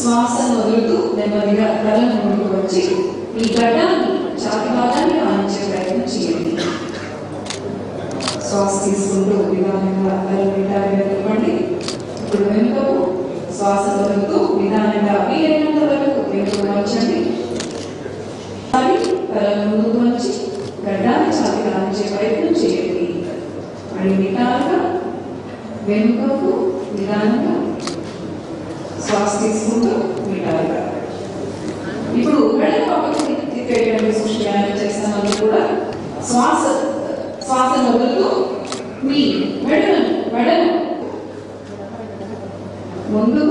శ్వాసను వదులుతూ నెమ్మదిగా కళ్ళను ముందుకు వచ్చి ఈ గడ్డాన్ని ఛాతి భాగాన్ని ఆనించే ప్రయత్నం చేయండి. శ్వాస తీసుకుంటూ విధానంగా కళ్ళు నిటారుగా నిలబడి ఇప్పుడు వెనుకకు శ్వాస వదులుతూ నిదానంగా వీలైనంత వరకు వెనుకకు వచ్చండి మరి కళ్ళను ముందుకు వచ్చి గడ్డాన్ని ఛాతి ఆనించే ప్రయత్నం చేయండి. మళ్ళీ నిటారుగా వెనుకకు నిదానంగా శ్వాస తీసుకుంటూ నిటారుగా ఇప్పుడు మెడ పక్కకి తిప్పేటువంటి సృష్టి వ్యాయామం చేస్తున్నప్పుడు కూడా శ్వాస శ్వాస వదులుతూ మీ మెడను మెడను ముందు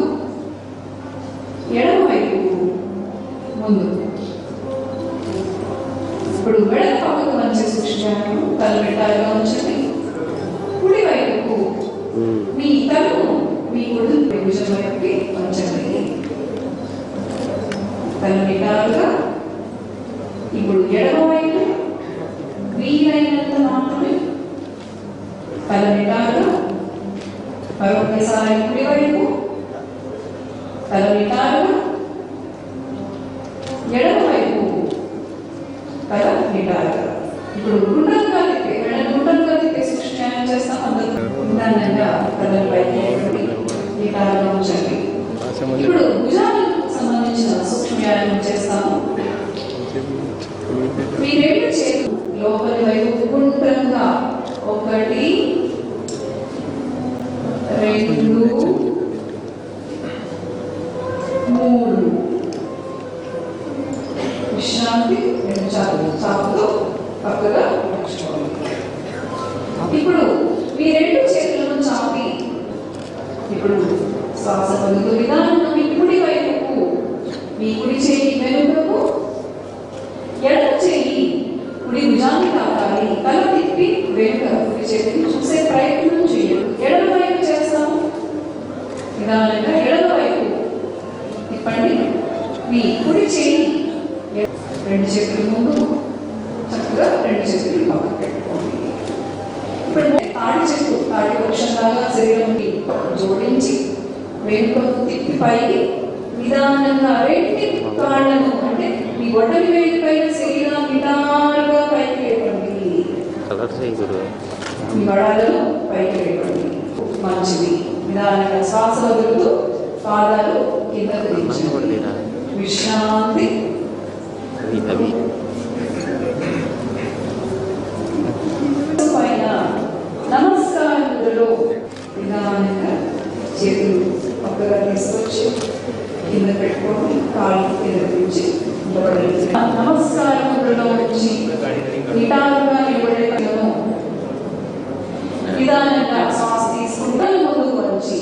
ఎడమ వైపు ముందు. ఇప్పుడు మెడ పక్కకు మంచి వ్యాయామం తల పెట్టాలిగా ఉంచండి. కుడి వైపుకు మీ తలను మీ కుడి భుజం వైపుకి తను నిటారుగా ఇప్పుడు ఎడమ వైపు వీలైనంత మాత్రమే తల నిటారుగా మరొకసారి కుడి వైపు తల నిటారుగా ఎడమ వైపు తల నిటారుగా. ఇప్పుడు గుండ్రంగా తిప్పే మెడ గుండ్రంగా తిప్పే సృష్టి చేస్తాం అందరూ. నిదానంగా తల పైకి ఇప్పుడు భుజాలకు సంబంధించిన సూక్ష్మ వ్యాయామం చేస్తాము. మీ రెండు చేతులు లోపలి వైపు గుండ్రంగా ఒకటి రెండు మూడు. విశ్రాంతి రెండు చాలు. చాపుతో పక్కగా ఉంచుకోవాలి. ఇప్పుడు మీ రెండు చేతులను చాపి ఇప్పుడు శ్వాస పొందుతూ విధానం మీ కుడి వైపుకు మీ కుడి చేయి వెనుకకు ఎడమ చేయి కుడి భుజాన్ని తాకాలి తల తిప్పి వెనుక కుడి చేతిని చూసే ప్రయత్నం చేయండి ఎడమ వైపు చేస్తాము నిదానంగా ఎడమ వైపు తిప్పండి. మీ కుడి చేయి రెండు చేతులు ముందు. చక్కగా రెండు చేతులు పక్కన పెట్టుకోండి. ఇప్పుడు తాడి చెట్టు తాడి వృక్షంలాగా శరీరంకి జోడించి వెనుకకు తిప్పి పైకి నిదానంగా రెండు కాళ్ళను అంటే మీ గొడ్డలి వేడి పైన శరీరం నిదానంగా పైకి గురు. మీ మడాలను పైకి లేపండి. మంచిది. నిదానంగా శ్వాస వదులుతూ పాదాలు కొడలేదా విశ్రాంతి అవి అవి పైన నమస్కారములలో నిదానంగా చేతులు పక్కగా తీసుకొచ్చి కింద పెట్టుకొని కాళ్ళు కింద నుంచి నిలబడండి. నుంచి నిటారుగా నిలబడే నిదానంగా శ్వాస తీసుకుంటే ముందుకు వచ్చి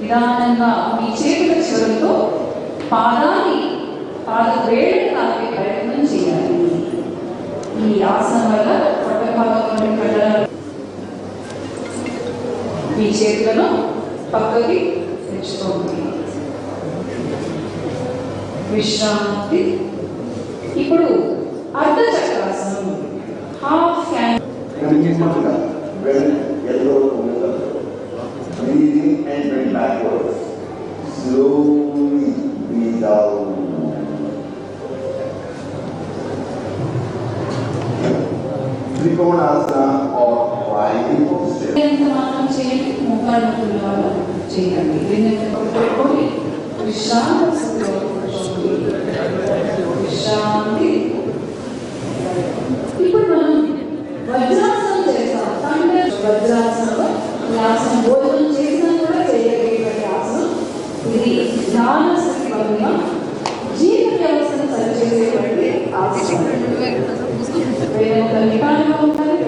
నిదానంగా మీ చేతుల చివరితో పాదాన్ని పాద వేడిని తాకే ప్రయత్నం చేయాలి. ఈ ఆసనం వల్ల పొట్ట భాగంలోని కండరాలు మీ చేతులను పక్కకి తెచ్చుకోండి విశ్రాంతి ఇప్పుడు అర్ధ చక్రాసనం half can Continuously, when yellow together, breathing and bend backwards. Slowly breathe out. Trikonasana పనుకున్నాము చేయండి పెట్టుకొని విశ్రాంతి ఇప్పుడు మనం వజ్రాసనం చేస్తాం సండే వజ్రాసనంలో ఆసనం భోజనం చేసినా కూడా చేయగలిగినటువంటి ఆసనం ఇది ధ్యాన సంకల్పంగా జీవ వ్యవస్థను సరిచేసేటువంటి ఆసనం వేరే ఒక నిపాణంగా ఉండాలి